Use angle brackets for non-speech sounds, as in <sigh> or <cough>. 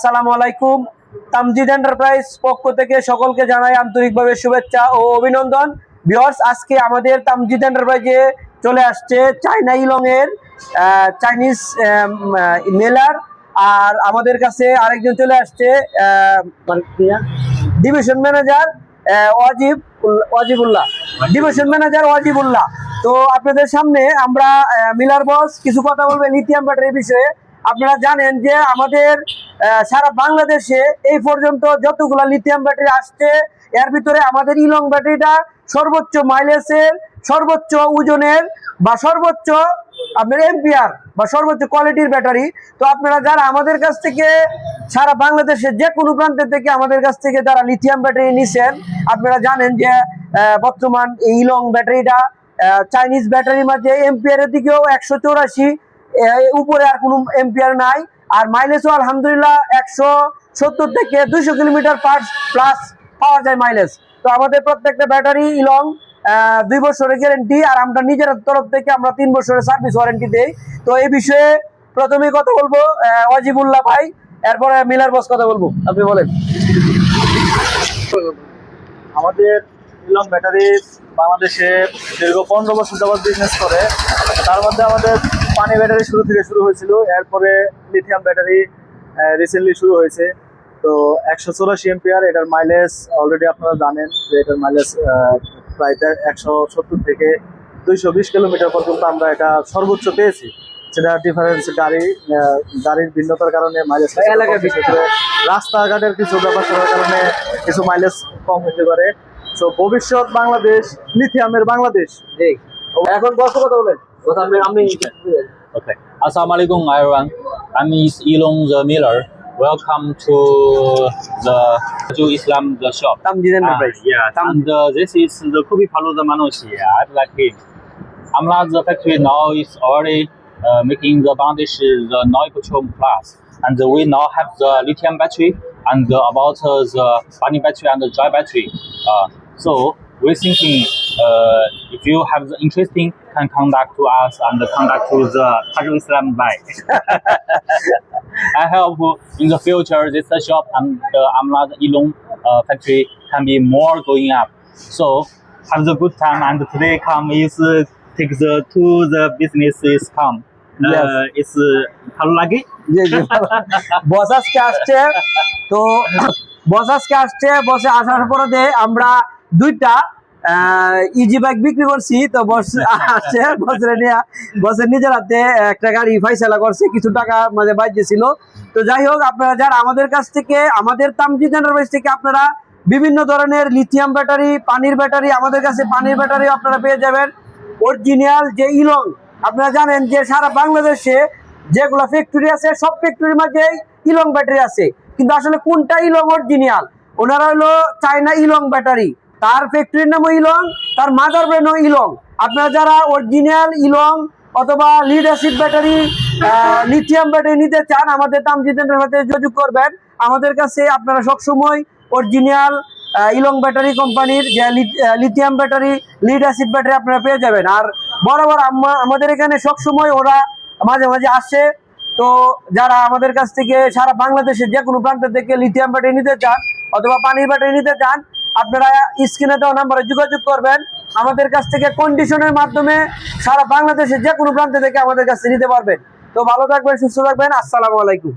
আসসালামু আলাইকুম। তামজিদ এন্টারপ্রাইজ পক্ষ থেকে সকলকে জানাই আন্তরিকভাবে শুভেচ্ছা ও অভিনন্দন। বিয়র্স আজকে আমাদের তামজিদ এন্টারপ্রাইজে চলে আসছে চাইনা ইলং এর চাইনিজ মেলার আর আমাদের কাছে আরেকজন চলে আসছে ডিভিশন ম্যানেজার ওয়াজিব ওয়াজিবুল্লাহ। Division manager ওয়াজিবুল্লাহ। তো আপনাদের সামনে আমরা মিলার বস কিছু কথা বলবে লিথিয়াম ব্যাটারির বিষয়ে। আপনারা জানেন যে আমাদের সারা বাংলাদেশে এই পর্যন্ত যতগুলা লিথিয়াম ব্যাটারি আসছে, এর ভিতরে আমাদের ইলং ব্যাটারিটা সর্বোচ্চ মাইলেজের সর্বোচ্চ ওজনের বা সর্বোচ্চ আপনার এম্পিয়ার বা সর্বোচ্চ কোয়ালিটির ব্যাটারি তো আপনারা যারা আমাদের কাছ থেকে, সারা বাংলাদেশের যে কোনো প্রান্তের থেকে আমাদের কাছ থেকে যারা লিথিয়াম ব্যাটারি নিছেন, আপনারা জানেন যে বর্তমান ইলং ব্যাটারিটা চাইনিজ ব্যাটারির মাঝে এম্পিয়ারের দিকেও একশো চৌরাশি উপরে আর কোনো এম্পিয়ার নাই। আর মাইলেজও আলহামদুলিল্লাহ একশো সত্তর থেকে দুইশো কিলোমিটার পার প্লাস পাওয়া যায় মাইলেজ তো আমাদের প্রত্যেকটা ব্যাটারি ইলং দুই বছরের গ্যারেন্টি আর আমরা নিজের তরফ থেকে আমরা তিন বছরের সার্ভিস ওয়ারেন্টি দেই। তো এই বিষয়ে প্রথমে কথা বলব ওয়াজিবুল্লাহ ভাই, এরপরে মিলার বস কথা বলব। আপনি বলেন। আমাদের ইলং ব্যাটারি বাংলাদেশে দীর্ঘ পনেরো বছর যাবৎ বিজনেস করে। তার মধ্যে আমাদের পানি ব্যাটারি শুরু থেকে শুরু হয়েছিল এরপরে লিথিয়াম ব্যাটারি রিসেন্টলি শুরু হয়েছে। তো একশো চৌরাশি এমপিআর এটার মাইলেজ অলরেডি আপনারা জানেন যে এটার মাইলেজ প্রায় একশো সত্তর থেকে দুইশো বিশ কিলোমিটার পর্যন্ত আমরা এটা সর্বোচ্চ পেয়েছি। সেটা ডিফারেন্স গাড়ি গাড়ির ভিন্নতার কারণে মাইলেজ এলাকার বিষয়। রাস্তাঘাটের কিছু ব্যাপার স্যাপার কারণে কিছু মাইলেজ কম হতে পারে। তো ভবিষ্যৎ বাংলাদেশ লিথিয়ামের বাংলাদেশ। এখন বস কথা বলেন। Okay. Assalamu alaikum, everyone. I'm Elon the Miller. Welcome to the to Islam the shop. Tam uh, ah, yeah, and uh, this is the Kopi Palu the Manoshi. I like it. Amla the factory now is already uh, making the Bangladesh uh, the Neupochum Plus. And we now have the lithium battery and uh, about uh, the battery and the dry battery. Uh, so we're thinking if you have the interesting, can contact to us and contact to the Tajul Islam bike. I hope in the future this shop and the Amla Ilong uh, factory can be more going up. So have the good time and today come is uh, take the to the businesses come. Yes. Uh, it's uh, ভালো লাগে বস আজকে আসছে তো বস আজকে আসছে বসে আসার পরে আমরা দুইটা ইজি বাইক বিক্রি করছি তো <laughs> আসছে বসের নিয়ে বসের নিজের হাতে একটা গাড়ি ফাইসলা করছে কিছু টাকা মানে বাইজেছিল তো যাই হোক আপনারা যারা আমাদের কাছ থেকে আমাদের তামজিদ এন্টারপ্রাইজ থেকে আপনারা বিভিন্ন ধরনের লিথিয়াম ব্যাটারি পানির ব্যাটারি আমাদের কাছে পানির ব্যাটারি আপনারা পেয়ে যাবেন। অরিজিনাল যে ইলং আপনারা জানেন যে সারা বাংলাদেশে যেগুলো ফ্যাক্টরি আছে সব ফ্যাক্টরির মাঝে ইলং ব্যাটারি আছে। কিন্তু আসলে কোনটা ইলং অরিজিনাল ওনারা হলো চায়না ইলং ব্যাটারি তার ফ্যাক্টরির নামও ইলং তার মাদার ব্র্যান্ডও ইলং আপনারা যারা অরিজিনাল ইলং অথবা lead acid battery lithium battery নিতে চান, আমাদের তামজিদের সাথে যোগাযোগ করবেন। আমাদের কাছে আপনারা সবসময় অরিজিনাল ইলং ব্যাটারি কোম্পানির যে lithium battery lead acid battery আপনারা পেয়ে যাবেন। আর বরাবর আমাদের এখানে সবসময় ওরা মাঝে মাঝে আসে। তো যারা আমাদের কাছ থেকে সারা বাংলাদেশের যে কোনো প্রান্ত থেকে লিথিয়াম ব্যাটারি নিতে চান অথবা পানির ব্যাটারি নিতে চান আপনারা স্ক্রিনে দেওয়া নাম্বারে যোগাযোগ করবেন। আমাদের কাছ থেকে কন্ডিশনের মাধ্যমে সারা বাংলাদেশের যে কোনো প্রান্ত থেকে আমাদের কাছে নিতে পারবেন। তো ভালো থাকবেন, সুস্থ থাকবেন। আসসালামু আলাইকুম।